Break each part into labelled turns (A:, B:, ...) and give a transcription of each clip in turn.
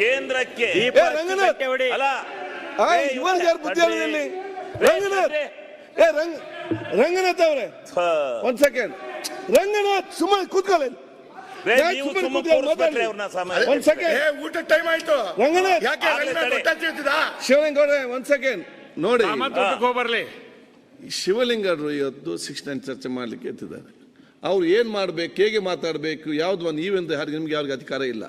A: ಕೇಂದ್ರಕ್ಕೆ
B: ಏ, ರಂಗನಾಥ್!
A: ಅಲ್ಲ
B: ಇವಾಗ ಯಾರು ಬುದ್ಧಿ. ಹೇಳೋದಿಲ್ಲಿ
A: ಏ,
B: ರಂಗನಾಥ್! ಏ ರಂಗ ರಂಗನಾಥ್ ಅವರೇ. ಒಂದ್ ಸೆಕೆಂಡ್ ರಂಗನಾಥ್ ಸುಮ್ಮನೆ ಕೂತ್ಕೊಳ್ಳಿ. ಒಂದ್ ಸೆಕೆಂಡ್
C: ಏ ಊಟ ಟೈಮ್ ಆಯ್ತು.
B: ರಂಗನಾಥ್! ಶಿವಲಿಂಗೌಡ್ರೆ ಒಂದ್ ಸೆಕೆಂಡ್ ನೋಡಿ.
C: ಹೋಗ್ಬರ್ಲಿ
B: ಈ ಶಿವಲಿಂಗರು ಇವತ್ತು ಸಿಕ್ಸ್ ನೈನ್ ಚರ್ಚೆ ಮಾಡ್ಲಿಕ್ಕೆ ಎತ್ತಿದ್ದಾರೆ. ಅವ್ರು ಏನ್ ಮಾಡ್ಬೇಕು ಹೇಗೆ ಮಾತಾಡ್ಬೇಕು ಯಾವ್ದು ಒಂದು ಈವೆಂಟ್ ಯಾರಿಗೆ ನಿಮ್ಗೆ ಯಾರಿಗೂ ಅಧಿಕಾರ ಇಲ್ಲ.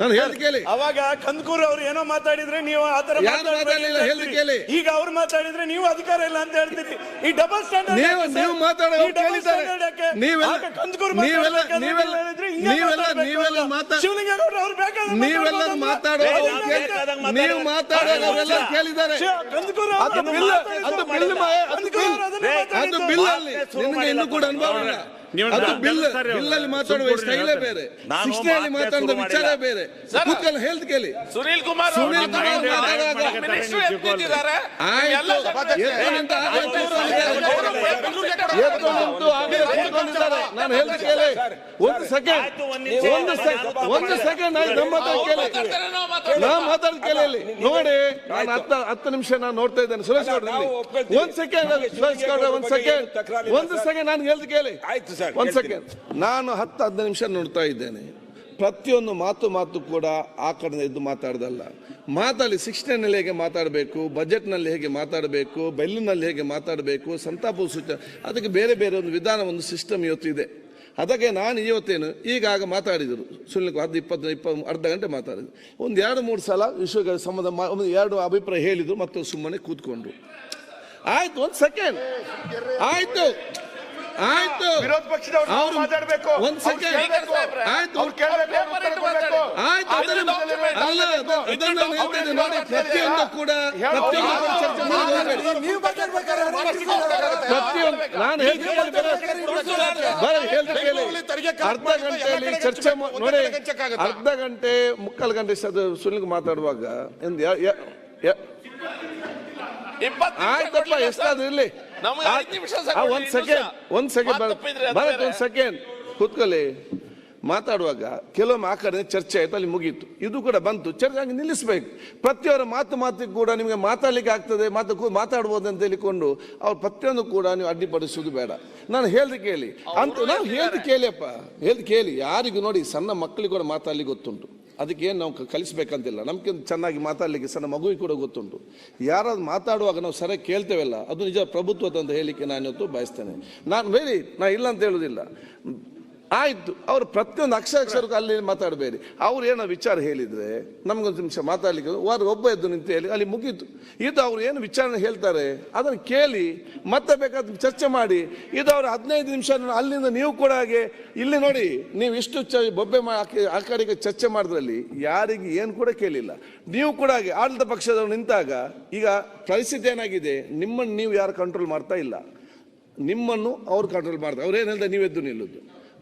B: ನಾನು ಹೇಳಿ ಕೇಳಿ.
D: ಅವಾಗ ಕಂದಕೂರ್ ಅವ್ರು ಏನೋ ಮಾತಾಡಿದ್ರೆ ನೀವು ಆತರ
B: ಮಾತಾಡ್ಲಿಲ್ಲ, ಕೇಳಿ.
D: ಈಗ ಅವ್ರು ಮಾತಾಡಿದ್ರೆ ನೀವು ಅಧಿಕಾರ ಇಲ್ಲ ಅಂತ ಹೇಳ್ತೀರಿ. ಈ ಡಬಲ್ ಸ್ಟ್ಯಾಂಡರ್ಡ್
B: ನೀವು ನೀವು ಮಾತಾಡೋ ನೀವೆಲ್ಲ ನೀವೆಲ್ಲ ನೀವೆಲ್ಲ ನೀವೆಲ್ಲ ನೀವೆಲ್ಲ ಮಾತಾಡ
D: ಶಿವಲಿಂಗೇಗೌಡರು ಅವ್ರು ಬೇಕಾದ್ರೆ
B: ನೀವೆಲ್ಲ ಮಾತಾಡೋ
A: ನಾವು
B: ಕೇಳಿದ್ದಾರೆ.
D: ಕಂದಕೂರ್
B: ಅದು ಬಿಲ್ ಅದು ಬಿಲ್ ಅದು ಬಿಲ್ ಅದು ಬಿಲ್ ಅಲ್ಲಿ ನಿನಗೆ ಇನ್ನೂ ಕೂಡ ಅನುಭವ ಅದು
C: ನಾನು
B: ಬಿಲ್ ಮಾತಾಡುವ ಸ್ಟೈಲೇ ಬೇರೆ.
A: ನಾನು
B: ಶಿಕ್ಷಣದಲ್ಲಿ ಮಾತಾಡುವ ವಿಚಾರ ಬೇರೆ. ಕೂತ್ಕೊಂಡು ಹೇಳ್ದು ಕೇಳಿ.
E: ಸುನೀಲ್ ಕುಮಾರ್
B: ಸುನೀಲ್ ಕುಮಾರ್ ನಾನು ಹೇಳ್ದು ಕೇಳಿ. ಒಂದು ಸೆಕೆಂಡ್
A: ಒಂದ್
B: ಸೆಕೆಂಡ್ ಒಂದು ಸೆಕೆಂಡ್ ಆಯ್ತು ನಮ್ಮ ಮಾತಾಡಿ ಕೇಳಿ.
E: ಮಾತಾಡ್ತಾರೆ,
B: ನಾ ಮಾತಾಡ್ ಕೇಳಿ ನೋಡಿ ನಾನು ಹತ್ತು ಹತ್ತು ನಿಮಿಷ ನಾನು ನೋಡ್ತಾ ಇದ್ದೇನೆ. ಸುರೇಶ್ ಗೌಡ್ರೆ. ಒಂದ್ ಸೆಕೆಂಡ್ ಸುರೇಶ್ ಗೌಡ್ರೆ ಒಂದ್ ಸೆಕೆಂಡ್ ಒಂದು ಸೆಕೆಂಡ್ ನಾನು ಹೇಳ್ದು ಕೇಳಿ.
C: ಆಯ್ತು
B: ಒಂದ್ ಸೆಕೆಂಡ್ ನಾನು ಹತ್ತು ಹದಿನೈದು ನಿಮಿಷ ನೋಡ್ತಾ ಇದ್ದೇನೆ. ಪ್ರತಿಯೊಂದು ಮಾತು ಮಾತು ಕೂಡ ಆ ಕಡೆ ಇದ್ದು ಮಾತಾಡ್ದಲ್ಲ. ಮಾತಲ್ಲಿ ಶಿಕ್ಷಣದಲ್ಲಿ ಹೇಗೆ ಮಾತಾಡಬೇಕು ಬಜೆಟ್ನಲ್ಲಿ ಹೇಗೆ ಮಾತಾಡಬೇಕು ಬೆಲ್ಲಿನಲ್ಲಿ ಹೇಗೆ ಮಾತಾಡಬೇಕು ಸಂತಾಪ ಸೂಚನೆ ಅದಕ್ಕೆ ಬೇರೆ ಬೇರೆ ಒಂದು ವಿಧಾನ ಒಂದು ಸಿಸ್ಟಮ್ ಇವತ್ತು ಇದೆ. ಅದಕ್ಕೆ ನಾನು ಇವತ್ತೇನು ಈಗಾಗ ಮಾತಾಡಿದರು. ಸುಳ್ಳು ಹತ್ತು ಇಪ್ಪತ್ತು ಇಪ್ಪತ್ತು ಅರ್ಧ ಗಂಟೆ ಮಾತಾಡಿದ್ರು. ಒಂದು ಎರಡು ಮೂರು ಸಲ ವಿಶ್ವ ಸಂಬಂಧ ಒಂದು ಎರಡು ಅಭಿಪ್ರಾಯ ಹೇಳಿದರು ಮತ್ತು ಸುಮ್ಮನೆ ಕೂತ್ಕೊಂಡ್ರು. ಆಯಿತು ಒಂದು ಸೆಕೆಂಡ್ ಆಯ್ತು. ಆಯ್ತು.
C: ವಿರೋಧ ಪಕ್ಷದವರು
B: ಅವ್ರು-
C: ಮಾತಾಡ್ಬೇಕು.
B: ಒಂದ್ ಸೆಕೆಂಡ್. ಆಯ್ತು. ಆಯ್ತು ಅಲ್ಲ ನೋಡಿ ಪ್ರತಿಯೊಂದು ಕೂಡ ಪ್ರತಿಯೊಂದು ನಾನು ಹೇಳ್ತೀನಿ. ಅರ್ಧ ಗಂಟೆಯಲ್ಲಿ ಚರ್ಚೆ ನೋಡಿ ಅರ್ಧ ಗಂಟೆ ಮುಕ್ಕಾಲು ಗಂಟೆ ಅದು ಸುನಿಲ್ ಮಾತಾಡುವಾಗ ಒಂದು ಯ- ಯ- ಯ-
E: ಇಪ್ಪತ್ತು ನಿಮಿಷ
B: ಆಯ್ತಪ್ಪ ಎಷ್ಟಾದ್ರೂ. ಇರ್ಲಿ. ಒಂದ್ ಸೆಕೆಂಡ್. ಒಂದ್ ಸೆಕೆಂಡ್ ಭಾರತ್. ಒಂದ್ ಸೆಕೆಂಡ್ ಕೂತ್ಕೊಳ್ಳಿ. ಮಾತಾಡುವಾಗ ಕೆಲವೊಮ್ಮೆ ಆ ಕಡೆ ಚರ್ಚೆ ಆಯ್ತು ಅಲ್ಲಿ ಮುಗೀತು. ಇದು ಕೂಡ ಬಂತು. ಚರ್ಚೆ ಹಂಗೆ ನಿಲ್ಲಿಸಬೇಕು. ಪ್ರತಿಯೊಬ್ಬರ ಮಾತು ಮಾತಿಗೆ ಕೂಡ ನಿಮಗೆ ಮಾತಾಡ್ಲಿಕ್ಕೆ ಆಗ್ತದೆ ಮಾತು ಮಾತಾಡ್ಬೋದು ಅಂತ ಹೇಳಿಕೊಂಡು ಅವ್ರು ಪ್ರತಿಯೊಂದು ಕೂಡ ನೀವು ಅಡ್ಡಿಪಡಿಸೋದು ಬೇಡ. ನಾನು ಹೇಳ್ದು ಕೇಳಿ. ಅಂತ ನಾನು ಹೇಳ್ದು ಕೇಳಿಯಪ್ಪ. ಹೇಳ್ದು ಕೇಳಿ. ಯಾರಿಗೂ ನೋಡಿ ಸಣ್ಣ ಮಕ್ಕಳಿಗೆ ಕೂಡ ಮಾತಾಡ್ಲಿಕ್ಕೆ ಗೊತ್ತುಂಟು. ಅದಕ್ಕೆ ಏನು ನಾವು ಕಲಿಸ್ಬೇಕಂತಿಲ್ಲ. ನಮ್ಗೆ ಚೆನ್ನಾಗಿ ಮಾತಾಡಲಿಕ್ಕೆ ಸಣ್ಣ ಮಗುವಿಗೆ ಕೂಡ ಗೊತ್ತುಂಟು. ಯಾರಾದ್ರು ಮಾತಾಡುವಾಗ ನಾವು ಸರಿಯಾಗಿ ಕೇಳ್ತೇವಲ್ಲ, ಅದು ನಿಜ ಪ್ರಭುತ್ವದ ಅಂತ ನಾನು ಇವತ್ತು ಬಯಸ್ತೇನೆ. ನಾನು ಹೇಳಿ ನಾ ಇಲ್ಲ ಅಂತ ಹೇಳುದಿಲ್ಲ. ಆಯ್ತು, ಅವರು ಪ್ರತಿಯೊಂದು ಅಕ್ಷರ ಅಕ್ಷರಕ್ಕೂ ಅಲ್ಲಿ ಮಾತಾಡಬೇಡಿ. ಅವ್ರು ಏನೋ ವಿಚಾರ ಹೇಳಿದರೆ, ನಮಗೊಂದು ನಿಮಿಷ ಮಾತಾಡ್ಲಿಕ್ಕೆ ವಾರ ಒಬ್ಬ ಎದ್ದು ನಿಂತು ಹೇಳಿ, ಅಲ್ಲಿ ಮುಗೀತು. ಇದು ಅವ್ರು ಏನು ವಿಚಾರಣೆ ಹೇಳ್ತಾರೆ, ಅದನ್ನು ಕೇಳಿ, ಮತ್ತೆ ಬೇಕಾದ ಚರ್ಚೆ ಮಾಡಿ, ಇದು ಅವರು ಹದಿನೈದು ನಿಮಿಷ ಅಲ್ಲಿಂದ ನೀವು ಕೂಡ ಹಾಗೆ, ಇಲ್ಲಿ ನೋಡಿ, ನೀವು ಇಷ್ಟು ಚ ಬೊಬ್ಬೆ ಆ ಕಡೆಗೆ ಚರ್ಚೆ ಮಾಡಿದ್ರಲ್ಲಿ, ಯಾರಿಗೆ ಏನು ಕೂಡ ಕೇಳಿಲ್ಲ. ನೀವು ಕೂಡ ಹಾಗೆ, ಆಡಳಿತ ಪಕ್ಷದವರು ನಿಂತಾಗ, ಈಗ ಪರಿಸ್ಥಿತಿ ಏನಾಗಿದೆ, ನಿಮ್ಮನ್ನು ನೀವು ಯಾರು ಕಂಟ್ರೋಲ್ ಮಾಡ್ತಾ ಇಲ್ಲ. ನಿಮ್ಮನ್ನು ಅವ್ರು ಕಂಟ್ರೋಲ್ ಮಾಡ್ತಾರೆ. ಅವ್ರು ಏನು ಹೇಳ್ತಾರೆ ನೀವೆದ್ದು ನಿಲ್ಲುದು.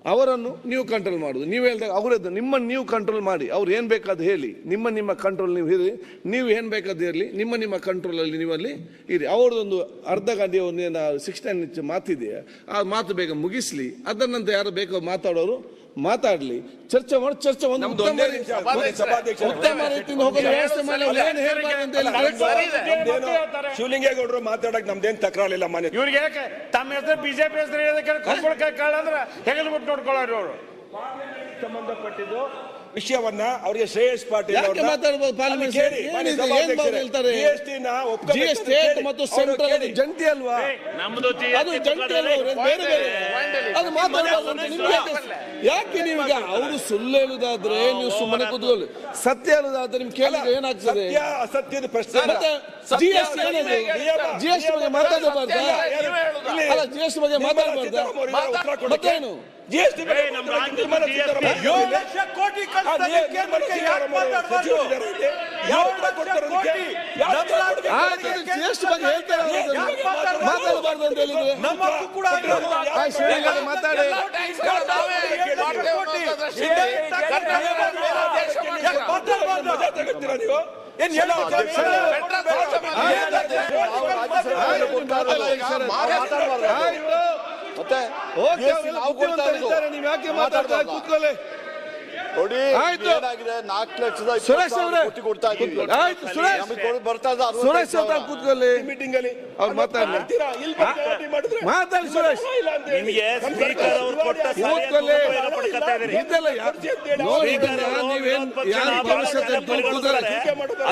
B: ಅವರನ್ನು ನೀವು ಕಂಟ್ರೋಲ್ ಮಾಡೋದು ನೀವು ಹೇಳಿದಾಗ ಅವರದ್ದು ನಿಮ್ಮನ್ನು ನೀವು ಕಂಟ್ರೋಲ್ ಮಾಡಿ. ಅವ್ರು ಏನು ಬೇಕಾದ ಹೇಳಿ. ನಿಮ್ಮ ನಿಮ್ಮ ಕಂಟ್ರೋಲ್ ನೀವು ಇರಿ. ನೀವು ಏನು ಬೇಕಾದ ಇರಲಿ. ನಿಮ್ಮ ನಿಮ್ಮ ಕಂಟ್ರೋಲಲ್ಲಿ ನೀವಲ್ಲಿ ಇರಿ. ಅವ್ರದ್ದೊಂದು ಅರ್ಧ ಗಂಟೆ ಒಂದು ಸಿಕ್ಸ್ಟೀನ್ ಮಾತಿದೆಯಾ? ಆ ಮಾತು ಬೇಗ ಮುಗಿಸಲಿ. ಅದರ ನಂತರ ಯಾರು ಬೇಕೋ ಮಾತಾಡೋರು ಮಾತಾಡಲಿ. ಚರ್ಚೆ ಮಾಡಿ ಚರ್ಚೆ ಒಂದು ಉತ್ತಮ ರೀತಿಯಿಂದ ವ್ಯವಸ್ಥೆ ಮಾಡಿ ಏನು ಅಂತ ಹೇಳಿ.
C: ಶಿವಲಿಂಗೇಗೌಡರು ಮಾತಾಡಕ್ ನಮ್ದೇನ್ ತಕರಾರಿಲ್ಲ ಮಾನ್ಯ.
F: ಇವ್ರಿಗೆ ಯಾಕೆ? ತಮ್ಮ ಹೆಸರು ಬಿಜೆಪಿ ಹೆಸರು ಹೇಳೋದಕ್ಕೆ ಹೆಗಲ್ಬಿಟ್ಟು ಕಾಳಂದ್ರ ಹೆಗಲು ಮುಟ್ಟು ನೋಡ್ಕೊಳ್ಳೋರು ಅವರು
C: ಸಂಬಂಧಪಟ್ಟಿದ್ದು ವಿಷಯವನ್ನ ಅವರಿಗೆ ಶ್ರೇಯಸ್ ಪಾಟೀಲ್
B: ಯಾಕೆ ಮಾತಾಡ್ಬೋದು ಪಾರ್ಲಿಮೆಂಟ್
C: ಕೇಳಿ,
B: ಏನ್ ಹೇಳ್ತಾರೆ? ಸ್ಟೇಟ್ ಮತ್ತು
C: ಅವ್ರು
B: ಸೆಂಟ್ರಲ್ ಜಂಟಿ ಅಲ್ವಾ?
F: ನಮ್ದು
B: ಅದು ಜಂಟಿ ಅಲ್ವಾ? ಬೇರೆ ಬೇರೆ? ಅದು ಮಾತಾಡಬಾರ್ದು ಅಂತ ನಿಮ್ಗೆ ಯಾಕೆ- ನೀವು ಅವರು ಸುಳ್ಳು ಹೇಳುದಾದ್ರೆ ನೀವು ಸುಮ್ಮನೆ ಕೂತ್ಕೊಳ್ಳಿ. ಸತ್ಯ ಹೇಳುದಾದ್ರೆ ನಿಮ್ ಕೇಳಿದ್ರೆ ಏನಾಗ್ತದೆ?
C: ಸತ್ಯ ಅಸತ್ಯದ ಪ್ರಶ್ನೆ ಅಲ್ಲ.
B: ಮತ್ತೆ ಜಿ ಎಸ್ ಟಿ ಏನದು? ಜಿ ಎಸ್ ಟಿ ಬಗ್ಗೆ ಮಾತಾಡಬಾರ್ದಾ? ಅಲ್ಲ ಜಿ ಎಸ್ ಟಿ ಬಗ್ಗೆ ಮಾತಾಡಬಾರ್ದು. ಮತ್ತೇನು
C: GST ಬಗ್ಗೆ
F: ನಮ್ಮ
C: ಮಾತಾಡಕ್ಕೆ
F: ರಾಜ್ಯದ
C: ನಿರ್ಮಲಾ
F: GST
C: ಸೀತಾರಾಮನ್
D: ಏಳು
C: ಅವರು
D: ಲಕ್ಷ ಕೋಟಿ
C: ಆ,
D: ಕಳ್ಸೋದಕ್ಕೆ ಯಾಕೆ
C: ಸೀತಾರಾಮನ್ ಅವರು
D: ಮಾತಾಡ್ಬಾರ್ದು?
C: ಸಚಿವರಿದ್ದಾರೆ ಇಲ್ಲಿ. ಯಾರು ಉತ್ತರ ಕೊಡ್ತಾರೆ ಉತ್ತರ ಕೊಡ್ಬೇಕು?
B: ಆಯ್ತು ಜಿ ಎಸ್ ಟಿ ಬಗ್ಗೆ.
D: ಯಾಕೆ ಮಾತಾಡ್ಬಾರ್ದು?
B: ಅಂತ ಹೇಳಿದ್ರೆ ಮಾತಾಡಿ
E: ಎಲ್ಲ ಟ್ಯಾಕ್ಸ್ಗಳು ನಾವೇ ಮಾಡ್ತೇವೆ ಅನ್ನೋ ದೃಷ್ಟಿಯಿಂದ ಕರ್ನಾಟಕ ಅಧ್ಯಕ್ಷ
D: ಯಾಕೆ ಮಾತಾಡ್ಬಾರ್ದು?
C: ಮಜಾ ತಗೋತೀರಾ ನೀವು? ಏನ್
B: ನೀವು ಯಾಕೆ ಮಾತಾಡ್ತಾ ಕೂತ್ಕೊಳ್ಳಿ?
E: ನೋಡಿ
B: ಆಯ್ತು.
E: ಏನಾಗಿದೆ ನಾಲ್ಕು ಲಕ್ಷದ
B: ಸುರೇಶ್
E: ಸಾವಿರ
B: ಅವರೇ
E: ಕೋಟಿ ಕೊಡ್ತಾ ಇದ್ದೀವಿ
B: ಆಯ್ತು ಸುರೇಶ್
E: ನಮಗೆ ಕೊಡ್- ಬರ್ತಾ ಇದ್ದ ಅರವತ್ತೈದು
B: ಸುರೇಶ್ ಅಂತ
E: ಸಾವಿರ.
B: ಕೂತ್ಕೊಳ್ಳಿ
D: ಮೀಟಿಂಗ್ ಅಲ್ಲಿ
B: ಅವ್ರು ಮಾತಾಡ್ಲಿ.
D: ಮಾಡ್ತೀರಾ? ಇಲ್ಲಿ ಬಂದು ಗಲಾಟೆ ಮಾಡಿದ್ರೆ
B: ಮಾತಾಡಿ ಸುರೇಶ್
D: ಇಲ್ಲ ಅಂತ ಹೇಳಿ.
A: ನಿಮಗೆ ಸ್ಪೀಕರ್ ಅವರು ಕೊಟ್ಟ ಸಲಹೆ
B: ಕೂತ್ಕೊಳ್ಳಿ.
A: ಉಪಯೋಗ ಪಡ್ಕೊತಾ ಇದ್ದೀರಿ.
B: ಇದೆಲ್ಲ ಯಾ- ನೋಡಿ ಇದನ್ನ ನೀವೇನ್ ಯಾರು ಭವಿಷ್ಯದ ಕೂತ್ಕೊಳ್ತಾರೆ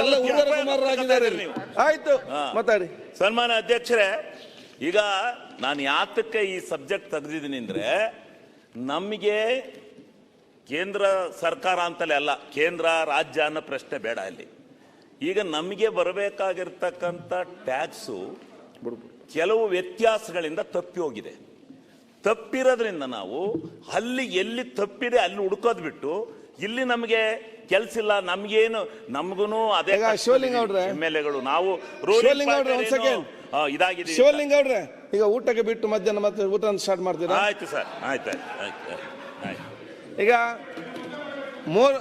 B: ಅಲ್ಲ ಉತ್ತರ ಕುಮಾರರಾಗಿದ್ದಾರೆ ಇಲ್ಲಿ. ಆಯ್ತು ಮಾತಾಡಿ
A: ಸನ್ಮಾನ ಅಧ್ಯಕ್ಷರೇ ಈಗ ನಾನು ಯಾತಕ್ಕೆ ಈ ಸಬ್ಜೆಕ್ಟ್ ತೆಗೆದಿದ್ದೀನಿ ಅಂದ್ರೆ ನಮಗೆ ಕೇಂದ್ರ ಸರ್ಕಾರ ಅಂತಲೇ ಅಲ್ಲ ಕೇಂದ್ರ ರಾಜ್ಯ ಅನ್ನೋ ಪ್ರಶ್ನೆ ಬೇಡ ಅಲ್ಲಿ. ಈಗ ನಮಗೆ ಬರಬೇಕಾಗಿರ್ತಕ್ಕಂಥ ಟ್ಯಾಕ್ಸು ಕೆಲವು ವ್ಯತ್ಯಾಸಗಳಿಂದ ತಪ್ಪಿ ಹೋಗಿದೆ. ತಪ್ಪಿರೋದ್ರಿಂದ ನಾವು ಅಲ್ಲಿ ಎಲ್ಲಿ ತಪ್ಪಿದೆ ಅಲ್ಲಿ ಹುಡುಕೋದ್ ಬಿಟ್ಟು ಇಲ್ಲಿ ನಮಗೆ ಕೆಲಸ ಇಲ್ಲ ನಮ್ಗೇನು ನಮ್ಗು ಅದೇ. ಎಂ ಎಲ್ ಎಗಳು ನಾವು. ಇದಾಗಿದೆ
B: ಶಿವಲಿಂಗ ಅವ್ರೆ ಈಗ ಊಟಕ್ಕೆ ಬಿಟ್ಟು ಮಧ್ಯಾಹ್ನ ಮತ್ತೆ ಊಟ ಸ್ಟಾರ್ಟ್ ಮಾಡ್ತೀರಾ?
A: ಆಯ್ತು ಸರ್ ಆಯ್ತು ಆಯ್ತು ಆಯ್ತು ಆಯ್ತು.
B: ಈಗ ಮೂರು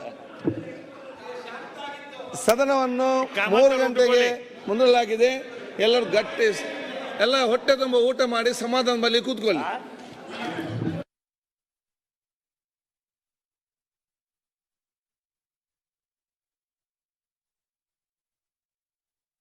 B: ಸದನವನ್ನು ಮೂರು ಗಂಟೆಗೆ
F: ಮುಂದಲಾಗಿದೆ
B: ಮುಂದೂಡಲಾಗಿದೆ. ಎಲ್ಲರೂ ಗಟ್ಟಿ ಎಲ್ಲ ಹೊಟ್ಟೆ ತುಂಬ ಊಟ ಮಾಡಿ ಸಮಾಧಾನದಲ್ಲಿ ಕೂತ್ಕೊಳ್ಳಿ.